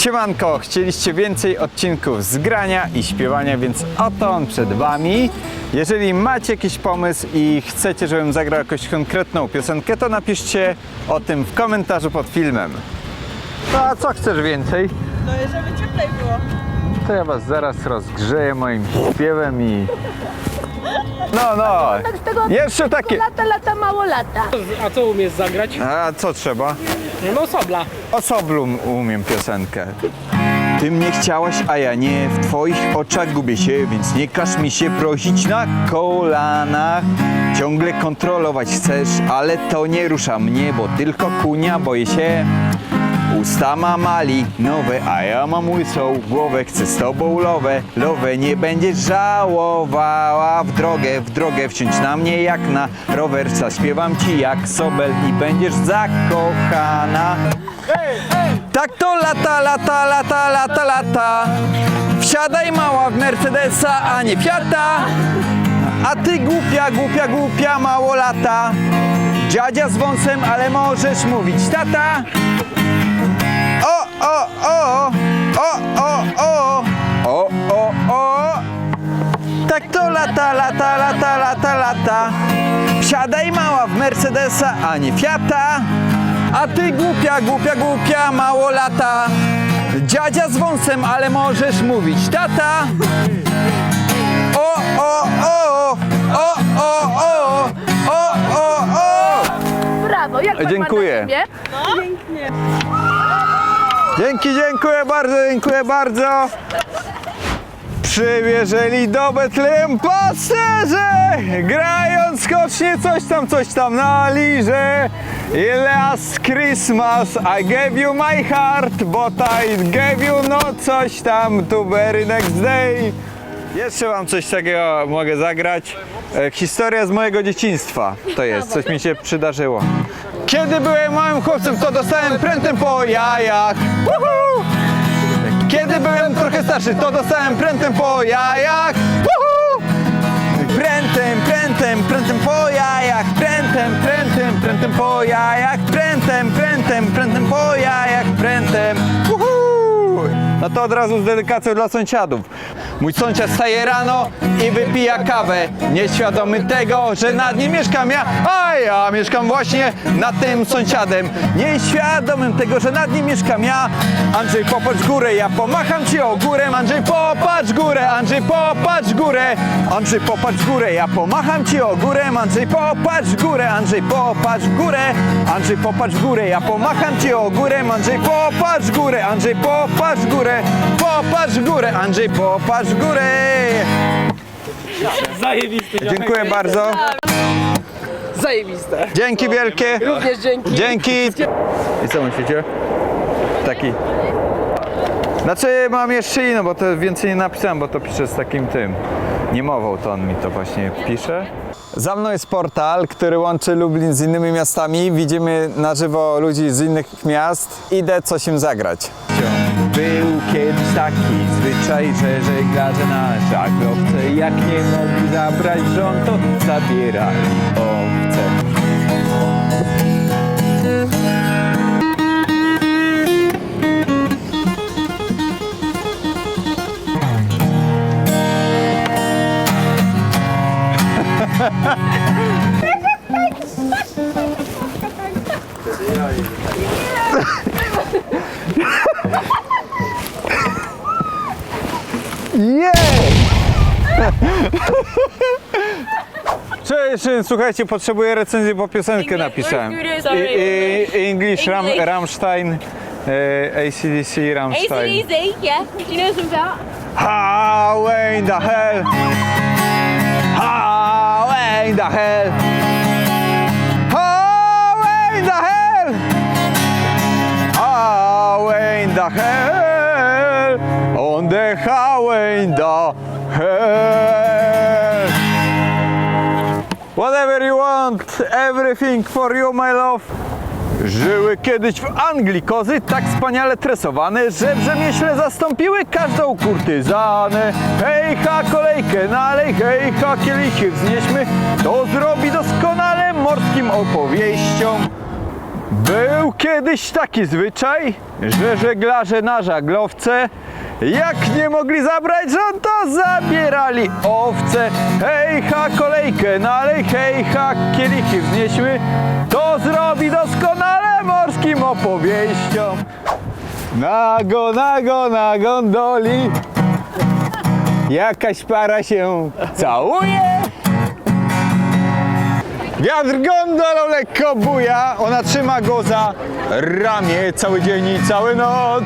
Siemanko, chcieliście więcej odcinków z grania i śpiewania, więc oto on przed Wami. Jeżeli macie jakiś pomysł i chcecie, żebym zagrał jakąś konkretną piosenkę, to napiszcie o tym w komentarzu pod filmem. No a co chcesz więcej? No żeby cieplej było. To ja Was zaraz rozgrzeję moim śpiewem i... No, no, Tak z tego jeszcze takie... lata, lata, mało lata. A co umiesz zagrać? A co trzeba? No sobla. O Soblu umiem piosenkę. Ty mnie chciałaś, a ja nie. W twoich oczach gubię się, więc nie każ mi się prosić na kolanach. Ciągle kontrolować chcesz, ale to nie rusza mnie, bo tylko kunia boję się. Usta ma mali nowe, a ja mam łysą głowę. Chcę z tobą lowę, lowę nie będziesz żałowała w drogę, w drogę wciąć na mnie jak na rower. Zaśpiewam ci jak sobel i będziesz zakochana. Tak to lata, lata, lata, lata, lata. Wsiadaj mała w Mercedesa, a nie Fiata. A ty głupia, głupia, głupia, mało lata. Dziadzia z wąsem, ale możesz mówić tata. O, o, o, o, o, o, o, o, o. Tak to lata, lata, lata, lata, lata. Wsiadaj mała w Mercedesa, a nie Fiata. A ty głupia, głupia, głupia, mało lata. Dziadzia z wąsem, ale możesz mówić tata. O, o, o, o, o, o, o, o, o. Brawo, jak pan Dziękuję. ma na imię? Dzięki, dziękuję bardzo, dziękuję bardzo. Przywieżeli do Betlejem pasterze, grając skocznie coś tam, coś tam na liże. I last Christmas I gave you my heart, but I gave you no coś tam to very next day. Jeszcze wam coś takiego mogę zagrać. E, Historia z mojego dzieciństwa to jest, coś mi się przydarzyło. Kiedy byłem małym chłopcem, to dostałem prętem po jajach. Woohoo! Kiedy byłem trochę starszy, to dostałem prętem po jajach. Woohoo! Prętem, prętem, prętem po jajach. Prętem, prętem, prętem po jajach. Prętem, prętem, prętem po jajach. Prętem. Woohoo! No to od razu z dedykacją dla sąsiadów. Mój sąsiad staje rano i wypija kawę, nieświadomy tego, że nad nim mieszkam ja, a ja mieszkam właśnie nad tym sąsiadem. Nieświadomym tego, że nad nim mieszkam ja. Andrzej, popatrz górę, ja pomacham ci o górę. Andrzej, popatrz górę, Andrzej, popatrz górę. Andrzej, popatrz górę, ja pomacham ci o górę. Andrzej, popatrz górę, Andrzej, popatrz górę. Andrzej, popatrz górę, ja pomacham ci o górę. Andrzej, popatrz górę, Andrzej, popatrz górę. Popatrz górę, Andrzej, popatrz górę. Zajebisty. Dziękuję bardzo. Zajebiste. Dzięki wielkie. Również dzięki. Dzięki. I co myślicie? Taki. Znaczy mam jeszcze inną, bo to więcej nie napisałem, bo to piszę z takim tym. Niemową to on mi to właśnie pisze. Za mną jest portal, który łączy Lublin z innymi miastami. Widzimy na żywo ludzi z innych miast. Idę coś im zagrać. Taki zwyczaj, że żeglarze na żaglowce jak nie mogli zabrać żon, to zabierali owce. Jej! Cześć, słuchajcie, potrzebuję recenzji, bo piosenkę napisałem. I, i, English, Ram, English. Rammstein, e, ACDC, Rammstein. ACDC, yeah. Do you know some that? How in the hell? How in the hell? In the hell? Whatever you want, everything for you, my love. Żyły kiedyś w Anglii kozy tak wspaniale tresowane, że rzemieśle zastąpiły każdą kurtyzanę. Hej ha, kolejkę nalej, hej ha, kielichy wznieśmy, to zrobi doskonale morskim opowieściom. Był kiedyś taki zwyczaj, że żeglarze na żaglowce jak nie mogli zabrać to zabierali owce. Hej ha, kolejkę nalej, hej ha, kielichy wznieśmy. To zrobi doskonale morskim opowieściom. Nago, nago, na gondoli Jakaś para się całuje Wiatr gondolą lekko buja Ona trzyma go za ramię Cały dzień i całą noc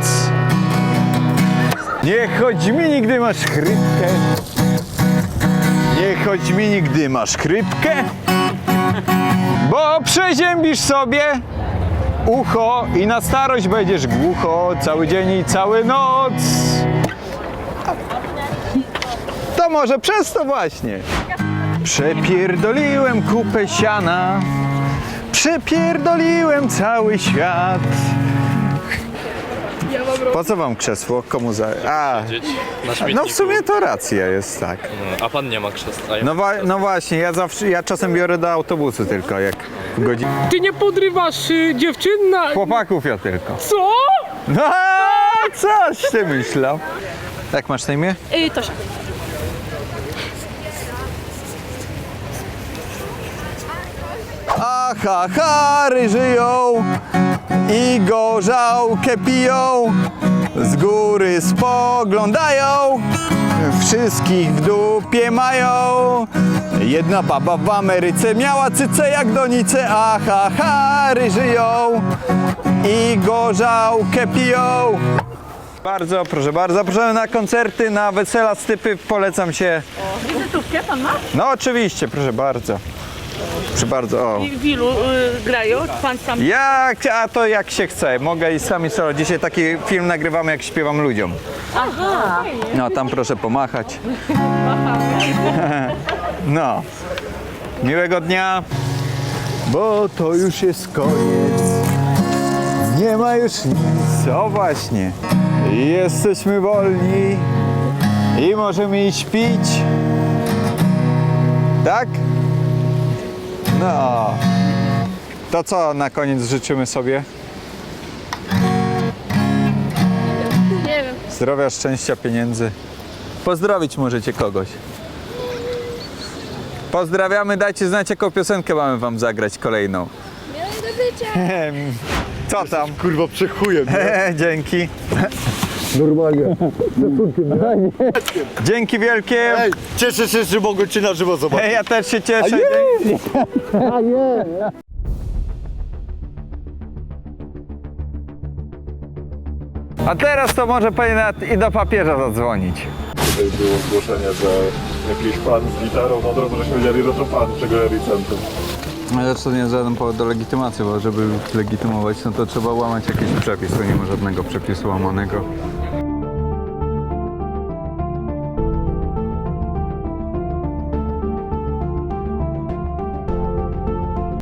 Nie chodź mi nigdy masz chrypkę Nie chodź mi nigdy masz chrypkę Bo przeziębisz sobie ucho i na starość będziesz głucho cały dzień i całą noc. To może przez to właśnie. Przepierdoliłem kupę siana, przepierdoliłem cały świat. Po co wam krzesło? Komu za... A, Na śmietniku. no w sumie to racja jest, tak. A pan nie ma krzesła. Ja No, wa- no właśnie, ja zawsze, ja czasem biorę do autobusu tylko, jak w godzinie. Ty nie podrywasz y, dziewczyn na... Chłopaków ja tylko. Co? No, coś ty myślał. Jak masz na imię? Y, Tosia. Aha, chary żyją i gorzałkę piją. Z góry spoglądają, wszystkich w dupie mają. Jedna baba w Ameryce miała cyce jak donice. Aha, chary żyją i gorzałkę piją. Bardzo, proszę bardzo. Zapraszamy na koncerty, na wesela stypy. Polecam się. Wizytówkę pan ma? No oczywiście, proszę bardzo. Proszę bardzo, o. W ilu y, grają? Pan sam Jak, a to jak się chce. Mogę i sami solo. Dzisiaj taki film nagrywamy, jak śpiewam ludziom. Aha. No, tam proszę pomachać. No. Miłego dnia. Bo to już jest koniec. Nie ma już nic. O właśnie. Jesteśmy wolni. I możemy iść pić. Tak? No. To co na koniec życzymy sobie? Nie wiem. Zdrowia, szczęścia, pieniędzy. Pozdrowić możecie kogoś. Pozdrawiamy, dajcie znać jaką piosenkę mamy wam zagrać kolejną. Co tam? Kurwa, przechuję. Dzięki. Normalnie. Dzięki wielkie. Ej, cieszę się, że mogę cię na żywo zobaczyć. Ja też się cieszę. Dzięki. A teraz to może pani nawet i do papieża zadzwonić. Tutaj było zgłoszenie, że jakiś pan z gitarą, no dobra, żeśmy wiedzieli, no to pan, czego Ericentrum. Ale to nie jest żaden powód do legitymacji, bo żeby legitymować, no to trzeba łamać jakiś przepis. Tu nie ma żadnego przepisu łamanego.